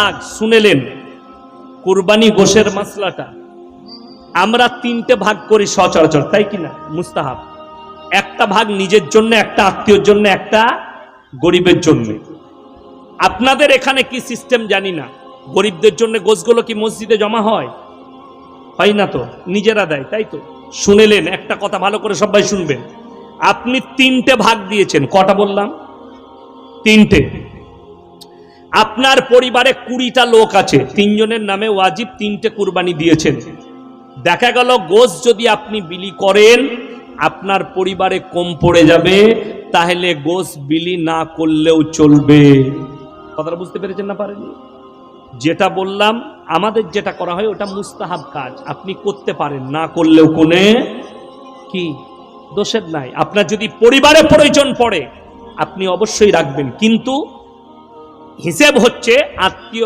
ভাগ শুনেলেন, কুরবানি গোশের মাসলাটা। আমরা তিনটে ভাগ করি সচরাচর, তাই কি না? মুস্তাহাব। একটা ভাগ নিজের জন্য, একটা আত্মীয়র জন্য, একটা গরিবের জন্য। আপনাদের এখানে কি সিস্টেম জানি না। গরিবদের জন্য গোসগুলো কি মসজিদে জমা হয়? হয় না তো, নিজেরা দেয়, তাই তো। শুনেলেন, একটা কথা ভালো করে সবাই শুনবেন। আপনি তিনটে ভাগ দিয়েছেন, কটা বললাম? তিনটে। আপনার পরিবারে কুড়িটা লোক আছে, তিনজনের নামে ওয়াজিব তিনটে কুরবানি দিয়েছেন। দেখা গেল গোস যদি আপনি বিলি করেন, আপনার পরিবারে কম পড়ে যাবে, তাহলে গোস বিলি না করলেও চলবে। কথাটা বুঝতে পেরেছেন না পারেন যেটা বললাম, আমাদের যেটা করা হয়, ওটা মুস্তাহাব কাজ। আপনি করতে পারেন, না করলেও কোনে কি? দোষের নাই। আপনার যদি পরিবারে প্রয়োজন পড়ে, আপনি অবশ্যই রাখবেন। কিন্তু হিসেব হচ্ছে আত্মীয়